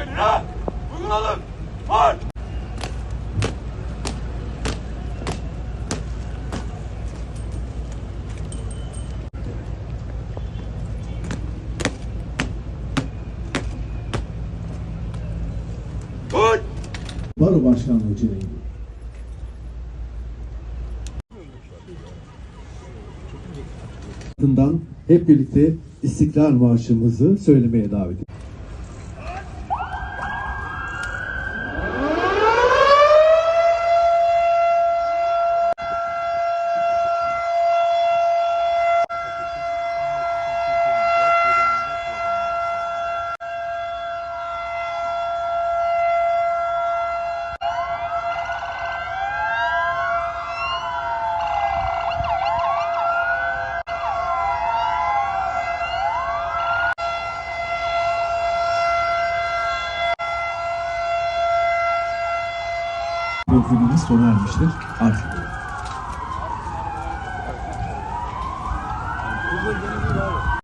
Bulunalım. Var. Tut. Baro Başkanlığı ardından hep birlikte İstiklal Marşımızı söylemeye davet ediyoruz. Programımız sona ermiştir. Artık